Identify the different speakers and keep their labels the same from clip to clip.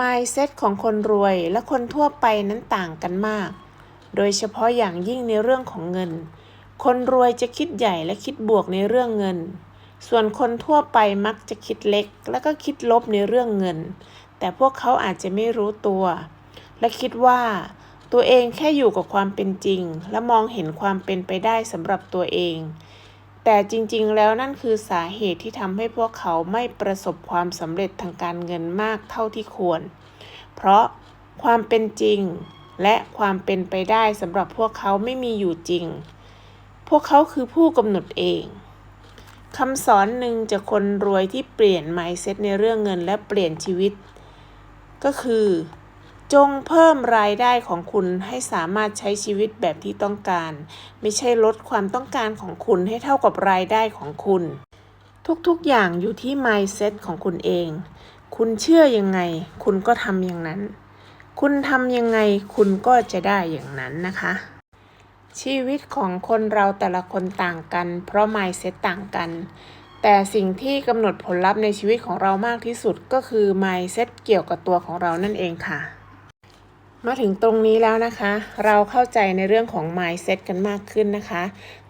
Speaker 1: mindset ของคนรวยและคนทั่วไปนั้นต่างกันมาก โดยเฉพาะอย่างยิ่งในเรื่องของเงิน คนรวยจะคิดใหญ่และคิดบวกในเรื่องเงิน ส่วนคนทั่วไปมักจะคิดเล็ก และก็คิดลบในเรื่องเงิน แต่พวกเขาอาจจะไม่รู้ตัว และคิดว่า ตัวเองแค่อยู่กับความเป็นจริง และมองเห็นความเป็นไปได้สำหรับตัวเอง แต่จริงๆ แล้วนั่นคือสาเหตุที่ทำให้พวกเขาไม่ประสบความสำเร็จทางการเงินมากเท่าที่ควร เพราะความเป็นจริงและความเป็นไปได้สำหรับพวกเขาไม่มีอยู่จริง พวกเขาคือผู้กำหนดเองคำสอนหนึ่งจากคนรวยที่เปลี่ยน mindset ในเรื่องเงินและเปลี่ยนชีวิต ก็คือ จงเพิ่มรายได้ของคุณให้สามารถใช้ชีวิตแบบที่ต้องการ ไม่ใช่ลดความต้องการของคุณให้เท่ากับรายได้ของคุณ ทุกๆอย่างอยู่ที่ mindset ของคุณเอง คุณเชื่อยังไง คุณก็ทำอย่างนั้น คุณทำยังไงคุณก็จะได้อย่างนั้นนะคะ ชีวิตของคนเราแต่ละคนต่างกัน เพราะ mindset ต่างกัน แต่สิ่งที่กำหนดผลลัพธ์ในชีวิตของเรามากที่สุดก็คือ mindset เกี่ยวกับตัวของเรานั่นเองค่ะ มาถึงตรงนี้แล้วนะคะ เราเข้าใจในเรื่องของ mindset กันมากขึ้นนะคะ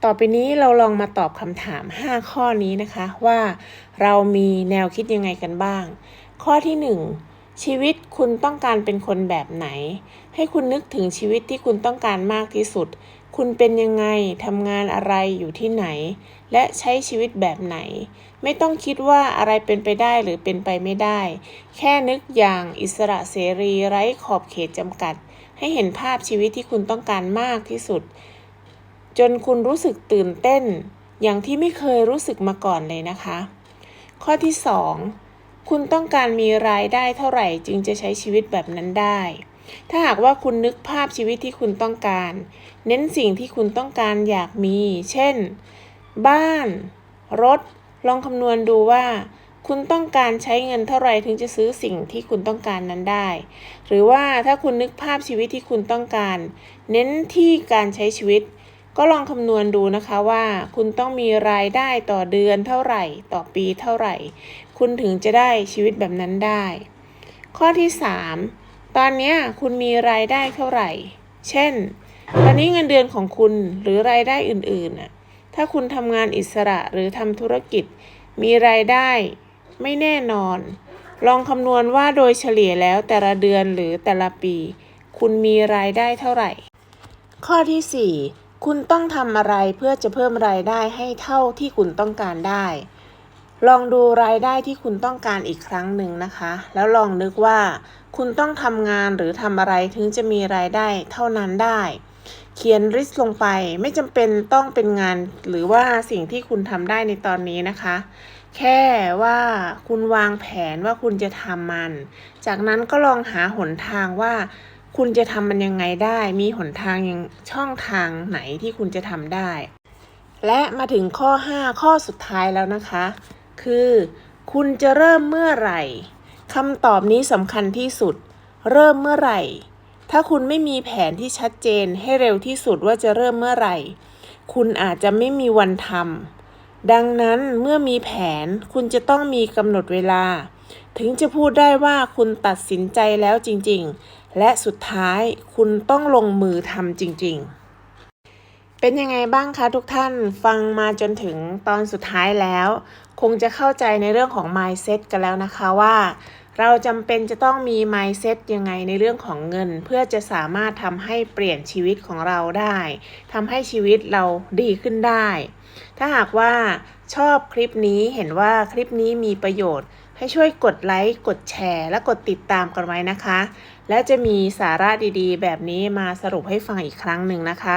Speaker 1: ต่อไปนี้เราลองมาตอบคำถาม 5 ข้อนี้นะคะว่าเรามีแนวคิดยังไงกันบ้าง ข้อที่ 1 ชีวิตคุณต้องการเป็นคนแบบไหน ให้คุณนึกถึงชีวิตที่คุณต้องการมากที่สุด คุณเป็นยังไง ทำงานอะไรอยู่ที่ไหน และใช้ชีวิตแบบไหน ไม่ต้องคิดว่าอะไรเป็นไปได้หรือเป็นไปไม่ได้ แค่นึกอย่างอิสระเสรีไร้ขอบเขตจำกัด ให้เห็นภาพชีวิตที่คุณต้องการมากที่สุด จนคุณรู้สึกตื่นเต้น อย่างที่ไม่เคยรู้สึกมาก่อนเลยนะคะ ข้อที่ 2 คุณต้องการมีรายได้เท่าไหร่จึงจะใช้ชีวิตแบบนั้นได้ ถ้าหากว่าคุณนึกภาพชีวิตที่คุณต้องการ เน้นสิ่งที่คุณต้องการอยากมี เช่น บ้าน รถ ลองคำนวณดูว่า คุณต้องการใช้เงินเท่าไหร่ถึงจะซื้อสิ่งที่คุณต้องการนั้นได้ หรือว่าถ้าคุณนึกภาพชีวิตที่คุณต้องการ เน้นที่การใช้ชีวิต ก็ลองคำนวณดูนะคะว่า คุณต้องมีรายได้ต่อเดือนเท่าไหร่ ต่อปีเท่าไหร่ คุณถึงจะได้ชีวิตแบบนั้นได้ ข้อที่ 3 ตอนนี้คุณมีรายได้เท่าไหร่ เช่น ตอนนี้เงินเดือนของคุณหรือรายได้อื่นๆน่ะ ถ้าคุณทำงานอิสระหรือทำธุรกิจ มีรายได้ไม่แน่นอน ลองคำนวณว่าโดยเฉลี่ยแล้วแต่ละเดือนหรือแต่ละปี คุณมีรายได้เท่าไหร่ ข้อที่ 4 คุณต้องทำอะไรเพื่อจะเพิ่มรายได้ให้เท่าที่คุณต้องการได้ ลองดูรายได้ที่คุณต้องการอีกครั้งหนึ่งนะคะ แล้วลองนึกว่า คุณต้องทำงานหรือทำอะไรถึงจะมีรายได้เท่านั้นได้ เขียนริสลงไปไม่จำเป็นต้องเป็นงาน หรือว่าสิ่งที่คุณทำได้ในตอนนี้นะคะ แค่ว่าคุณวางแผนว่าคุณจะทำมัน จากนั้นก็ลองหาหนทางว่า คุณจะทำมันยังไงได้ มีหนทางยังช่องทางไหนที่คุณจะทำได้ และมาถึงข้อ 5 ข้อสุดท้ายแล้วนะคะ คือ คุณจะเริ่มเมื่อไหร่คำตอบนี้สำคัญที่สุด เริ่มเมื่อไหร่ ถ้าคุณไม่มีแผนที่ชัดเจนให้เร็วที่สุดว่าจะเริ่มเมื่อไหร่ คุณอาจจะไม่มีวันทำดังนั้นเมื่อมีแผนคุณจะต้องมีกำหนดเวลา ถึงจะพูดได้ว่าคุณตัดสินใจแล้วจริง ๆ และสุดท้ายคุณต้องลงมือทำจริง ๆ เป็นยังไงบ้างคะทุกท่านฟังมาจนถึงตอนสุดท้ายแล้ว คงจะเข้าใจในเรื่องของ mindset กันแล้วนะคะว่า เราจำเป็นจะต้องมี mindset ยังไงในเรื่องของเงิน เพื่อจะสามารถทำให้เปลี่ยนชีวิตของเราได้ทำให้ชีวิตเราดีขึ้นได้ ถ้าหากว่าชอบคลิปนี้เห็นว่าคลิปนี้มีประโยชน์ ให้ช่วยกดไลค์กดแชร์ และกดติดตามกันไว้นะคะ และจะมีสาระดีๆ แบบนี้มาสรุปให้ฟังอีกครั้งหนึ่งนะคะ